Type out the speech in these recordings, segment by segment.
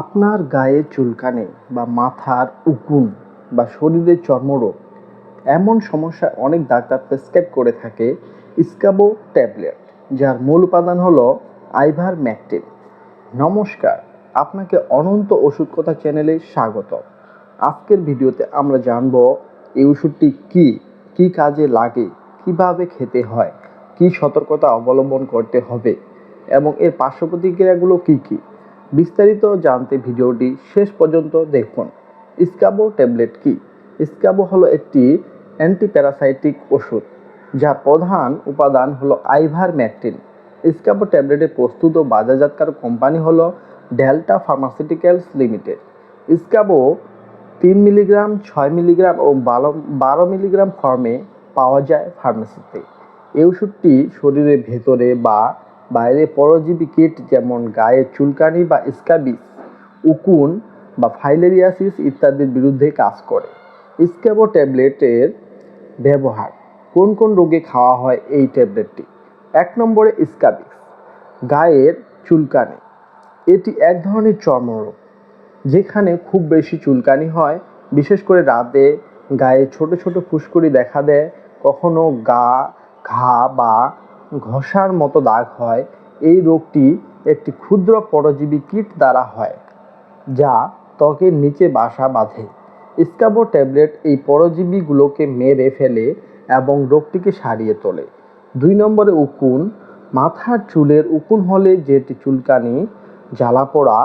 আপনার গায়ে চুলকানি বা মাথার উকুন বা শরীরে চর্মরোগ এমন সমস্যায় অনেক ডাক্তার প্রেসক্রাইব করে থাকে স্কাবো ট্যাবলেট, যার মূল উপাদান হলো আইভার ম্যাকটিন নমস্কার, আপনাকে অনন্ত ওষুধ কথা চ্যানেলে স্বাগত। আজকের ভিডিওতে আমরা জানব এই ওষুধটি কি কি কাজে লাগে, কীভাবে খেতে হয়, কি সতর্কতা অবলম্বন করতে হবে এবং এর পার্শ্ব প্রতিক্রিয়াগুলো কি কি। বিস্তারিত জানতে ভিডিওটি শেষ পর্যন্ত দেখুন। স্কাবো ট্যাবলেট কি? স্কাবো হলো একটি অ্যান্টিপ্যারাসাইটিক ওষুধ, যার প্রধান উপাদান হলো আইভার ম্যাকটিন স্কাবো ট্যাবলেটের প্রস্তুত ও বাজারজাতকারক কোম্পানি হলো ডেল্টা ফার্মাসিউটিক্যালস লিমিটেড। স্কাবো তিন মিলিগ্রাম, ছয় মিলিগ্রাম ও বারো বারো মিলিগ্রাম ফর্মে পাওয়া যায় ফার্মেসিতে। এই ওষুধটি শরীরের ভেতরে বা বাইরে পরজীবী কীট যেমন গায়ের চুলকানি বা স্কাবিস, উকুন বা ফাইলেরিয়াসিস ইত্যাদির বিরুদ্ধে কাজ করে। স্ক্যাবো ট্যাবলেটের ব্যবহার, কোন কোন রোগে খাওয়া হয় এই ট্যাবলেটটি? এক নম্বরে স্কাবিস, গায়ের চুলকানি। এটি এক ধরনের চর্মরোগ, যেখানে খুব বেশি চুলকানি হয়। বিশেষ করে রাতে গায়ে ছোট ছোট ফুসকুড়ি দেখা দেয়, কখনো গা, ঘা বা ঘষার মতো দাগ হয়, এই রোগটি একটি ক্ষুদ্র পরজীবী কীট দ্বারা হয়, যা ত্বকের নিচে বাসা বাঁধে। স্কাবো ট্যাবলেট এই পরজীবীগুলোকে মেরে ফেলে এবং রোগটিকে সারিয়ে তোলে। দুই নম্বরে উকুন, মাথার চুলের উকুন হলে যেটি চুলকানি জ্বালা পোড়া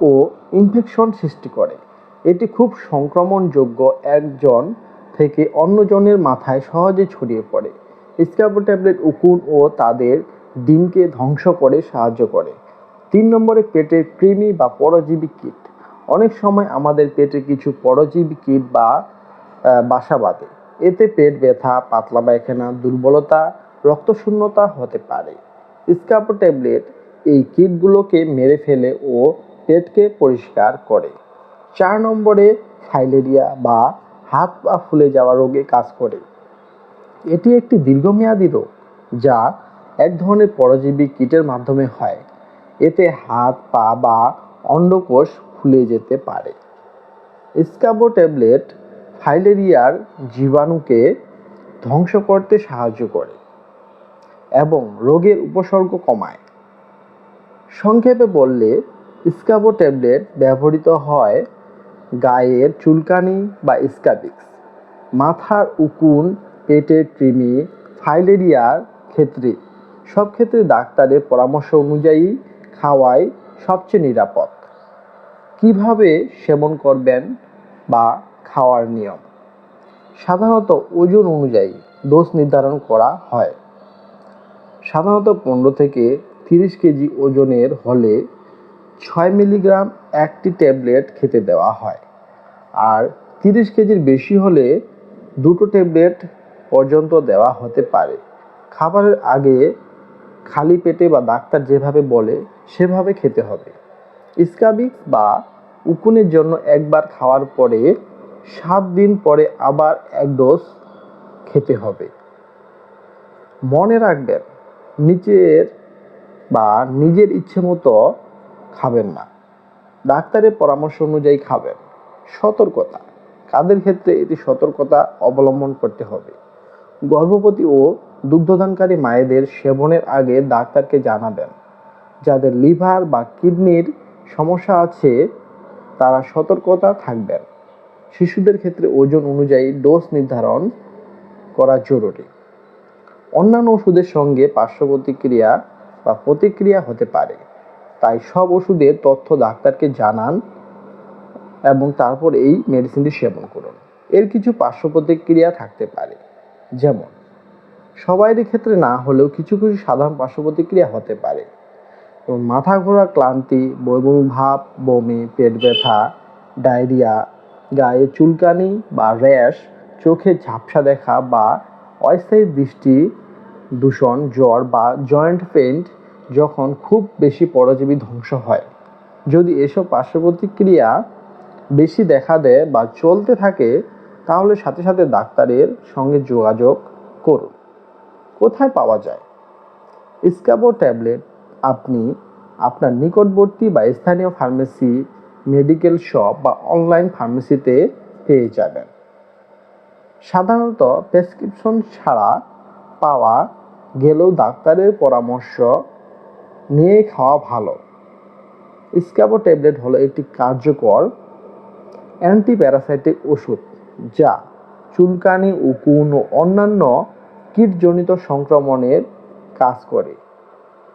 ও ইনফেকশন সৃষ্টি করে। এটি খুব সংক্রমণযোগ্য একজন থেকে অন্যজনের মাথায় সহজে ছড়িয়ে পড়ে। স্ক্যাবো ট্যাবলেট উকুন ও তাদের ডিমকে ধ্বংস করে, সাহায্য করে। তিন নম্বরে পেটের কৃমি বা পরজীবী কীট। অনেক সময় আমাদের পেটে কিছু পরজীবী কীট বা বাসা বাঁধে। এতে পেট ব্যথা, পাতলা পায়খানা, দুর্বলতা, রক্তশূন্যতা হতে পারে। স্ক্যাবো ট্যাবলেট এই কীটগুলোকে মেরে ফেলে ও পেটকে পরিষ্কার করে। চার নম্বরে ফাইলেরিয়া বা হাত পা ফুলে যাওয়া রোগে কাজ করে। এটি একটি দীর্ঘমেয়াদী রোগ যা এক ধরনের পরজীবী কীটের মাধ্যমে হয়। এতে হাত, পা বা অন্ডকোষ ফুলে যেতে পারে। স্কাবো ট্যাবলেট ফাইলেরিয়ার জীবাণুকে ধ্বংস করতে সাহায্য করে এবং রোগের উপসর্গ কমায়। সংক্ষেপে বললে, স্কাবো ট্যাবলেট ব্যবহৃত হয় গায়ের চুলকানি বা স্কাবিক্স, মাথার উকুন পেটের কৃমি, ফাইলেরিয়ার ক্ষেত্রে। সব ক্ষেত্রে ডাক্তারের পরামর্শ অনুযায়ী খাওয়াই সবচেয়ে নিরাপদ। কীভাবে সেবন করবেন বা খাওয়ার নিয়ম? সাধারণত ওজন অনুযায়ী ডোজ নির্ধারণ করা হয়। সাধারণত পনেরো থেকে তিরিশ কেজি ওজনের হলে ছয় মিলিগ্রাম একটি ট্যাবলেট খেতে দেওয়া হয়। আর তিরিশ কেজির বেশি হলে দুটো ট্যাবলেট পর্যন্ত দেওয়া হতে পারে। খাবারের আগে খালি পেটে বা ডাক্তার যেভাবে বলে, সেভাবে খেতে হবে। স্কাবিক্স বা উকুনের জন্য একবার খাওয়ার পরে সাত দিন পরে আবার এক ডোজ খেতে হবে। মনে রাখবেন নিচের বা নিজের ইচ্ছে মতো খাবেন না। ডাক্তারের পরামর্শ অনুযায়ী খাবেন। সতর্কতা। কাদের ক্ষেত্রে এটি সতর্কতা অবলম্বন করতে হবে? গর্ভবতী ও দুগ্ধদানকারী মায়েদের সেবনের আগে ডাক্তারকে জানাবেন। যাদের লিভার বা কিডনির সমস্যা আছে, তারা সতর্কতা থাকবেন। শিশুদের ক্ষেত্রে ওজন অনুযায়ী ডোজ নির্ধারণ করা জরুরি। অন্যান্য ওষুধের সঙ্গে পার্শ্ব প্রতিক্রিয়া বা প্রতিক্রিয়া হতে পারে। তাই সব ওষুধের তথ্য ডাক্তারকে জানান এবং তারপর এই মেডিসিনটি সেবন করুন। এর কিছু পার্শ্ব প্রতিক্রিয়া থাকতে পারে। যেমন, সবাইয়ের ক্ষেত্রে না হলেও কিছু কিছু সাধারণ পার্শ্ব প্রতিক্রিয়া হতে পারে। যেমন মাথা ঘোরা ক্লান্তি, বমি ভাব, বমি, পেট ব্যথা, ডায়রিয়া, গায়ে চুলকানি বা র্যাশ, চোখে ঝাপসা দেখা বা অস্থায়ী দৃষ্টি দূষণ, জ্বর বা জয়েন্ট পেইন্ট যখন খুব বেশি পরজীবী ধ্বংস হয়। যদি এসব পার্শ্ব প্রতিক্রিয়া বেশি দেখা দেয় বা চলতে থাকে তাহলে সাথে সাথে ডাক্তারের সঙ্গে যোগাযোগ করুন। কোথায় পাওয়া যায়? স্কাবো ট্যাবলেট আপনি আপনার নিকটবর্তী বা স্থানীয় ফার্মেসি মেডিকেল শপ বা অনলাইন ফার্মেসিতে পেয়ে যাবেন। সাধারণত প্রেসক্রিপশন ছাড়া পাওয়া গেলেও ডাক্তারের পরামর্শ নিয়ে খাওয়া ভালো। স্ক্যাবো ট্যাবলেট হলো একটি কার্যকর অ্যান্টিপ্যারাসাইটিক ওষুধ। যা চুলকানি, উকুন ও অন্যান্য কীটজনিত সংক্রমণের কাজ করে।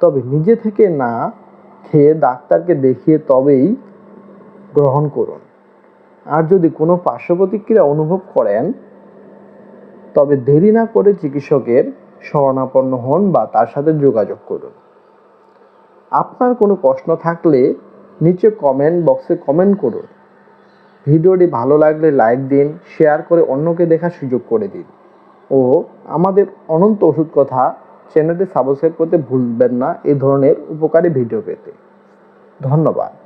তবে নিজে থেকে না খেয়ে ডাক্তারকে দেখিয়ে তবেই গ্রহণ করুন। আর যদি কোনো পার্শ্ব প্রতিক্রিয়া অনুভব করেন, তবে দেরি না করে চিকিৎসকের শরণাপন্ন হন বা তার সাথে যোগাযোগ করুন। আপনার কোনো প্রশ্ন থাকলে নিচে কমেন্ট বক্সে কমেন্ট করুন। ভিডিওটি ভালো লাগলে লাইক দিন শেয়ার করে অন্যকে দেখার সুযোগ করে দিন। ও, আমাদের অনন্ত ওষুধ কথা চ্যানেলটি সাবস্ক্রাইব করতে ভুলবেন না এই ধরনের উপকারী ভিডিও পেতে। ধন্যবাদ।